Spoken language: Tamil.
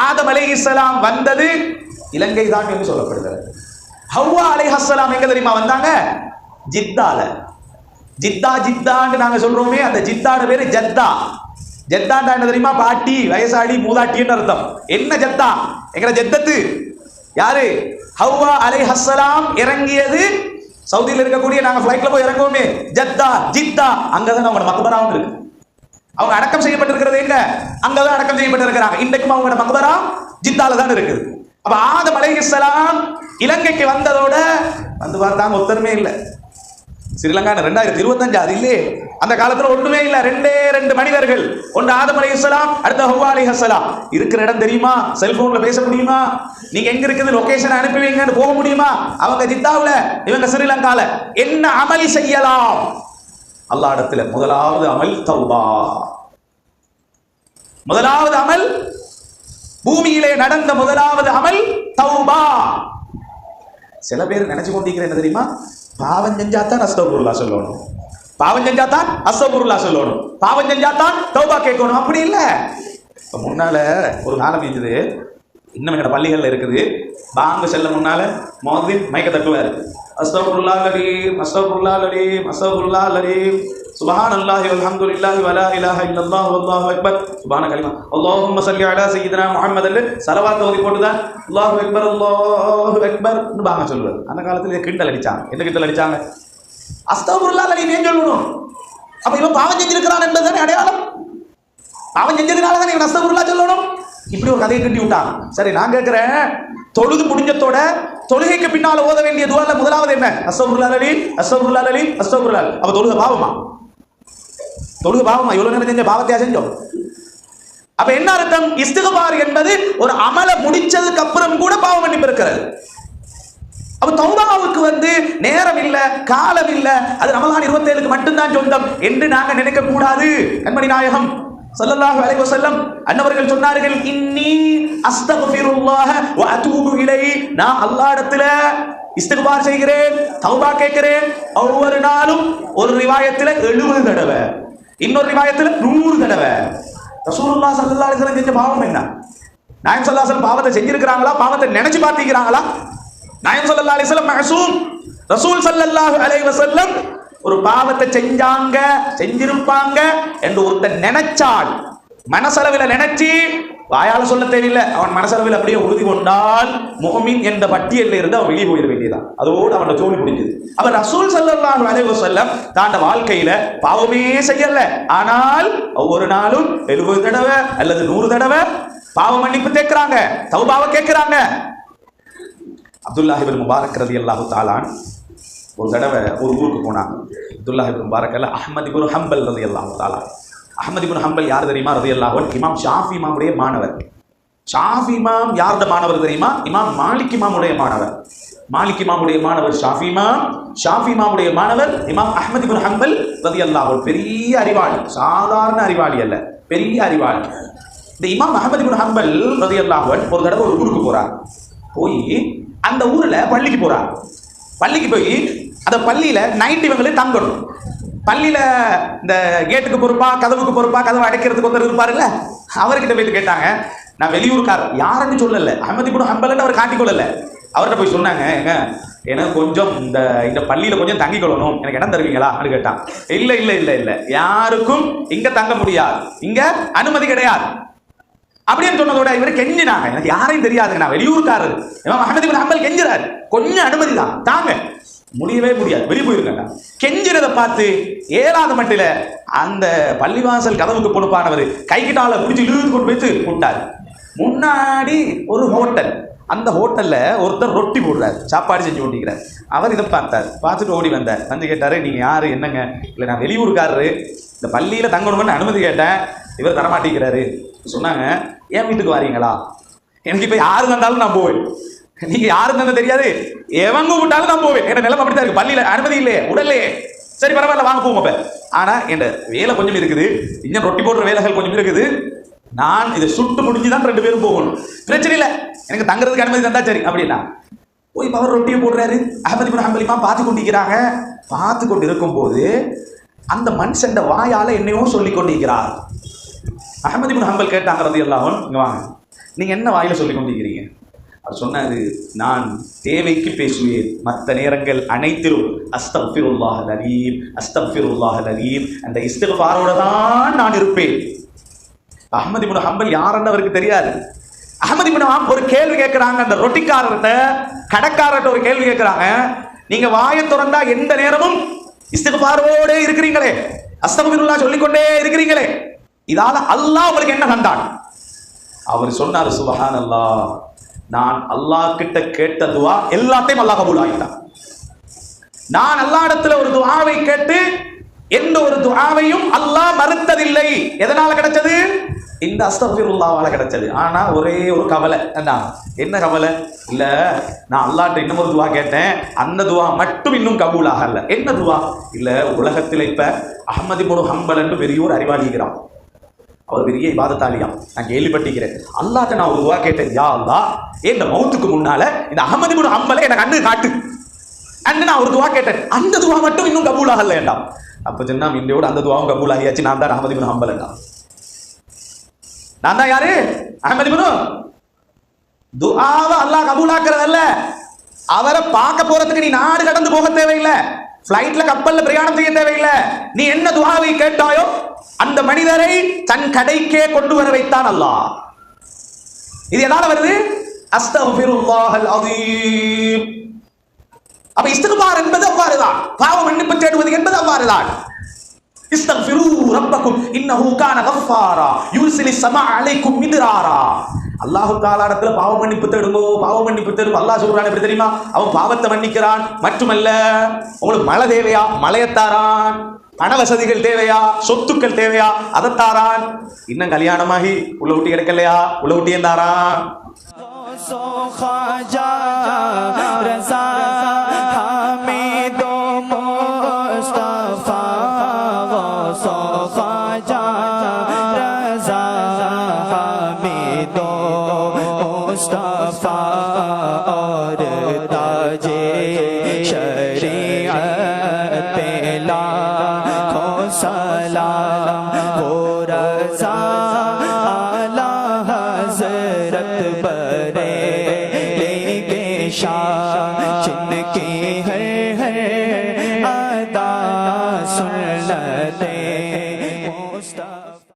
ஆதம் அலைஹிஸ்ஸலாம் வந்தது இலங்கை தான் என்று சொல்லப்படுகிறது. ஹவ்வா அலைஹஸ்ஸலாம் எங்க தெரியுமா வந்தாங்க? ஜித்தால. ஜித்தா ஜித்தான்னு நாங்க சொல்றோமே அந்த ஜித்தாட பேரு ஜத்தா. ஜத்தாண்டா என்ன தெரியுமா? பாட்டி வயசாடி மூதாட்டின்னு அர்த்தம். என்ன ஜத்தா? எங்கட ஜத்தத்து? யாரு? ஹவ்வா அலைஹஸ்ஸலாம் இறங்கியது சவுதியில் இருக்கக்கூடிய நாங்க ஃபிளைட்ல போய் இறங்குவோமே ஜத்தா ஜித்தா. அங்கதான் அவங்க மக்பராவும் இருக்கு. அவங்க அடக்கம் செய்யப்பட்டிருக்கிறது எங்க? அங்கதான் அடக்கம் செய்யப்பட்டிருக்கிறாங்க. இன்றைக்கும் அவங்களோட மக்பரா ஜித்தால தான் இருக்குது. அப்ப ஆதம் அலைஹிஸ்ஸலாம் இலங்கைக்கு வந்ததோட வந்து பார்த்தாங்க ஒத்தருமே இல்லை. ஸ்ரீலங்கா ரெண்டாயிரத்தி இருபத்தஞ்சு அது இல்லையே. அந்த காலத்துல ஒண்ணுமே இல்ல. ரெண்டே ரெண்டு மனிதர்கள். ஒன்று ஆதம் அலைஹிஸ்ஸலாம் அடுத்த ஹவ்வா அலைஹிஸ்ஸலாம் இருக்கிற இடம் தெரியுமா? செல்போன்ல பேச முடியுமா? நீங்க எங்க இருக்குது? லொகேஷன் அனுப்புவீங்கன்னு போக முடியுமா? அவங்க ஜித்தாவில இவங்க ஸ்ரீலங்கால. என்ன அமல் செய்யலாம்? அல்லாடத்தில் முதலாவது அமல் தௌபா. முதலாவது அமல் பூமியிலே நடந்த முதலாவது அமல் தௌபா. சில பேர் நினைச்சு கொண்டிருக்கிற என்ன தெரியுமா? பாவம் செஞ்சாத்தான் அஸ்தபுருல்லா சொல்லணும். பாவம் செஞ்சாத்தான் அஸ்தபுருல்லா சொல்லணும். பாவம் செஞ்சாத்தான் தௌபா கேட்கணும். அப்படி இல்லை. முன்னால ஒரு காலம் இருந்தது. இன்னும் என்னோட பள்ளிகளில் இருக்குது. பாங்கு செல்ல முன்னால மோதின் மயக்க தட்டுவார். அஸ்தபுருல்லா லலீம் அஸ்தபுருல்லா லலீம் அஸ்தபுருல்லா லலீம் சுபஹான் அல்லாஹி அல்ஹம்துலில்லாஹி வலா இலாஹ இல்லல்லாஹ் வல்லாஹு அக்பர். சுபஹான கலிமா. அல்லாஹும்ம சல்லி அலா சய்யிதினா முஹம்மத் அல்ல சலவாத் ஓதி போட்டுதான் அல்லாஹு அக்பர் அல்லாஹு அக்பர் பாங்க சொல்லுவார். அந்த காலத்துல கிண்டல் அடிச்சாங்க. என்ன கிண்டல் அடிச்சாங்க? அஸ்தபுருல்லா லலீம் ஏன் சொல்லணும்? அப்ப இவன் பாவம் செஞ்சிருக்கிறான் என்பதுதானே அடையாளம்? பாவம் செஞ்சதுனால தான் இவன் அஸ்தபுல்லா சொல்லணும்? இப்படி ஒரு கதையை கட்டி விட்டான். சரி நான் கேட்கிறேன். தொழுது முடிஞ்சத்தோட தொழுகைக்கு பின்னால ஓத வேண்டிய துவால முதலாவது என்ன? அஸ்தபுருல்லா அலி அஸ்தபுருல்லா அலி அஸ்தபுருல்லா அவ தொழுக பாவமா? தொழுக பாவமா? இவ்வளவு நேரம் செஞ்ச பாவத்தையா செஞ்சோம்? அப்ப என்ன அர்த்தம்? இஸ்திகபார் என்பது ஒரு அமல முடிச்சதுக்கு அப்புறம் கூட பாவம் மன்னிப்பு இருக்கிறது. அப்ப தௌபாவுக்கு வந்து நேரம் இல்ல காலம் இல்ல அது ரமலான் இருபத்தேழுக்கு மட்டும்தான் சொந்தம் என்று நாங்க நினைக்க கூடாது கண்மணி நாயகம் சல்லல்லாஹு அலைஹி வஸல்லம் அன்னவர்கள் சொன்னார்கள் இன்னி அஸ்தக்ஃபிருல்லாஹ வ அதூபு இலை நான் அல்லாஹ்விடத்தில் இஸ்திக்பார் செய்கிறேன் தௌபா கேட்கிறேன். ஒவ்வொரு நாளும் ஒரு ரிவாயத்தில் எழுபது தடவை இன்னொரு ரிவாயத்தில் நூறு தடவை. ரசூலுல்லாஹ் ஸல்லல்லாஹு அலைஹி வஸல்லம் செஞ்ச பாவம் என்ன? நாயம் ஸல்லல்லாஹு அலைஹி பாவத்தை செஞ்சிருக்கிறாங்களா? பாவத்தை நினைச்சு பார்த்திருக்கிறாங்களா? நாயம் ஸல்லல்லாஹு அலைஹி வஸல்லம் மஹசூம் ரசூல் ஸல்லல்லாஹு அலைஹி வஸல்லம் ஒரு பாவத்தை செஞ்சாங்க செஞ்சிருப்பாங்க என்று ஒருத்தன் நினைச்சால் மனசளவில் நினைச்சு வாயால் சொல்ல தேவையில்லை. அவன் மனசளவில் அப்படியே உறுதி கொண்டால் முகமின் என்ற பட்டியலில் இருந்து அவன் வெளியே போயிட வேண்டியதான் அதோடு அவனோட தோல்வி முடிஞ்சது. அவர் ரசூல் செல்லலாம் அலைவு செல்லம் தாண்ட வாழ்க்கையில பாவமே செய்யல. ஆனால் ஒவ்வொரு நாளும் எழுபது தடவை அல்லது நூறு தடவை பாவ மன்னிப்பு கேட்கிறாங்க தௌபாவை கேட்கிறாங்க. அப்துல்லாஹிபின் முபாரக் ரதி அல்லாஹு தாலான் ஒரு தடவை ஒரு ஊருக்கு போனாங்க. அப்துல்லாஹிபின் முபாரக் அல்ல அஹமதி குரு ஹம்பல் ரதி அல்லாஹு தாலான் குரு ஹம்பல் யார் தெரியுமா? ரதி அல்லாஹன் இமாம் ஷாஃபி இமாமுடைய மாணவர். ஷாஃபி இமாம் யாரோட மாணவர் தெரியுமா? இமாம் மாலிக் இமாமுடைய மாணவர். மாலிக் இமாமுடைய மாணவர் ஷாஃபி இமாம். ஷாஃபி இமாமுடைய மாணவர் இமாம் அஹமதி குரு ஹம்பல் ரதி அல்லாஹ் பெரிய அறிவாளி. சாதாரண அறிவாளி அல்ல. பெரிய அறிவாளி. இந்த இமாம் அஹமது குரு ஹம்பல் ரதி அல்லாஹன் ஒரு தடவை ஒரு ஊருக்கு போறார். போய் அந்த ஊரில் பள்ளிக்கு போகிறார் பள்ளிக்கு போய் அந்த பள்ளியில நைட் இவங்களே தங்கணும். பள்ளியில இந்த கேட்டுக்கு பொறுப்பா கதவுக்கு பொறுப்பா கதவை அடைக்கிறதுக்கு ஒருத்தர் இருப்பாருல்ல? அவர்கிட்ட போயிட்டு கேட்டாங்க. நான் வெளியூருக்காரர் யாருன்னு சொல்லலை. அஹமது கூட ஹம்பல்னு அவர் காட்டிக்கொள்ளலை. அவர்கிட்ட போய் சொன்னாங்க ஏங்க எனக்கு கொஞ்சம் இந்த இந்த பள்ளியில கொஞ்சம் தங்கிக்கொள்ளணும். எனக்கு இடம் தருவீங்களா? அப்படின்னு கேட்டான். இல்லை இல்லை இல்லை இல்லை. யாருக்கும் இங்கே தங்க முடியாது. இங்க அனுமதி கிடையாது. அப்படின்னு சொன்னதோட இவர் கெஞ்சினாங்க. எனக்கு யாரையும் தெரியாதுங்க. நான் வெளியூருக்காரர் இமாம் அஹமது ஹம்பல் கெஞ்சுறாரு. கொஞ்சம் அனுமதி தான். தாங்க. முடியவே முடியாது. வெளியே போயிருக்காங்க கெஞ்சினதை பார்த்து ஏழாவது மட்டில அந்த பள்ளிவாசல் கதவுக்கு பொறுப்பானவர் கைகிட்டால பிடிச்சி இழுத்து கொண்டு போயிட்டு விட்டார் முன்னாடி ஒரு ஹோட்டல். அந்த ஹோட்டல்ல ஒருத்தர் ரொட்டி போடுறாரு. சாப்பாடு செஞ்சு கொண்டிருக்கிறார். அவர் இதை பார்த்தார். பார்த்துட்டு ஓடி வந்தார். வந்து கேட்டாரு நீங்க யாரு? என்னங்க? இல்லை நான் வெளியூருக்காரரு இந்த பள்ளியில தங்கணும்னு அனுமதி கேட்டேன். இவர் தரமாட்டேங்கிறாரு. சொன்னாங்க என் வீட்டுக்கு வாரீங்களா? எனக்கு இப்போ யாரு வந்தாலும் நான் போவேன். நீங்க யாருன்னு தெரியாது. எவன் கூப்பிட்டாலும் நான் போவேன். என் நிலைமை அப்படித்தான் இருக்கு. பள்ளியில அனுமதி இல்லையே உடல்லையே. சரி பரவாயில்ல வாங்க போவோம் அப்ப. ஆனா என் வேலை கொஞ்சம் இருக்குது. இன்னும் ரொட்டி போடுற வேலைகள் கொஞ்சம் இருக்குது. நான் இதை சுட்டு முடிஞ்சு தான் ரெண்டு பேரும் போகணும். பிரச்சனை இல்லை. எனக்கு தங்குறதுக்கு அனுமதி தந்தா சரி அப்படின்னா. போய் இப்ப அவர் ரொட்டியை போடுறாரு. அகமதி பின் அம்பலிமா பார்த்து கொண்டிருக்கிறாங்க. பார்த்து கொண்டு இருக்கும் போது அந்த மனுஷன் வாயால என்னையோ சொல்லி கொண்டிருக்கிறார். அகமதி பின் ஹம்பல் கேட்டாங்க ரதி இங்க வாங்க. நீங்க என்ன வாயில சொல்லி கொண்டிருக்கிறீங்க? அவர் சொன்னார் நான் தேவைக்கு பேசுவேன் மற்ற நேரங்கள் அனைத்திலும் அஸ்தக்ஃபிருல்லாஹ் அலீம் அஸ்தக்ஃபிருல்லாஹ் அலீம். அந்த இஸ்திக்ஃபாரோட தான் நான் இருப்பேன். அஹ்மது முன் ஹம்பல் யாருன்னு அவருக்கு தெரியாது. அஹ்மது இப்னு ஒரு கேள்வி கேட்குறாங்க. அந்த ரொட்டிக்காரர்கிட்ட கடைக்காரர்கிட்ட ஒரு கேள்வி கேட்குறாங்க. நீங்க வாயை திறந்தா எந்த நேரமும் இஸ்திக்ஃபாரோட இருக்கிறீங்களே. அஸ்தஃபிருல்லா சொல்லிக்கொண்டே இருக்கிறீங்களே. இதால அல்லாஹ் உங்களுக்கு என்ன தந்தான்? அவர் சொன்னார் சுபஹான் அல்லாஹ் நான் அல்லாஹ் கிட்ட கேட்ட துவா எல்லாத்தையும் அல்லாஹ் கபூல் ஆகிட்டான் நான் அல்லா இடத்துல ஒரு துவாவை கேட்டு எந்த ஒரு துவாவையும் அல்லாஹ் மறுத்ததில்லை. எதனால கிடைச்சது? இந்த அஸ்தபிருல்லாவால கிடைச்சது. ஆனா ஒரே ஒரு கவலை. என்ன என்ன கவலை? இல்ல நான் அல்லாஹ்ட்ட இன்னும் ஒரு துவா கேட்டேன். அந்த துவா மட்டும் இன்னும் கபூல் ஆகல. என்ன துவா? இல்ல உலகத்தில் இப்ப அகமதி முரு ஹம்பல் என்று பெரிய ஒரு அறிவாளிகிறான் அவர் பெரிய இபாதத்தாலியாம் நான் கேள்விப்பட்டிருக்கிறேன். அல்லாட்ட நான் ஒரு துவா கேட்டேன். யா அல்லா இந்த மௌத்துக்கு முன்னால இந்த அகமது குடு அம்பலை எனக்கு கண்ணு காட்டு. அண்ணன் நான் ஒரு துவா கேட்டேன். அந்த துவா மட்டும் இன்னும் கபூல் ஆகல வேண்டாம் அப்ப சொன்னா இந்தியோட அந்த துவாவும் கபூல் ஆகியாச்சு நான் தான் அகமது குடு அம்பல் நான் தான் யாரு? அகமது பின் துஆவை அல்லாஹ் கபூல் ஆக்குறதல்ல அவரை பார்க்க போறதுக்கு நீ நாடு கடந்து போக தேவையில்லை. பிளைட்ல கப்பல்ல பிரயாணம் செய்ய தேவையில்லை. நீ என்ன துவாவை கேட்டாயோ அந்த மனிதரை தன் கடைக்கே கொண்டு வர வைத்தான் அல்லாஹ். இது எதால வருது? அஸ்தக்ஃபிருல்லாஹல் அதீம் அப்ப இஸ்திக்பார் என்பது அவ்வாறுதான். பாவ மன்னிப்பு தேடுவது என்பது அவ்வாறுதான். இஸ்தக்ஃபிரு ரப்பக்கும் இன்னஹு கான கஃபாரா யுர்சிலிஸ் ஸமா அலைக்கும் மிதிராரா. அல்லாஹு தாலா பாவ மன்னிப்பு தேடுங்கோ பாவ மன்னிப்பு தேடும். அல்லாஹ் சொல்றான் எப்படி தெரியுமா? அவன் பாவத்தை மன்னிக்கிறான். மட்டுமல்ல உங்களுக்கு மழை தேவையா? மழையத்தாரான் பண வசதிகள் தேவையா? சொத்துக்கள் தேவையா? அதத்தாரான் இன்னும் கல்யாணமாகி உள்ள ஊட்டி கிடைக்கலையா? உள்ள ஊட்டி இருந்தாரான் सो মুস্তাফা।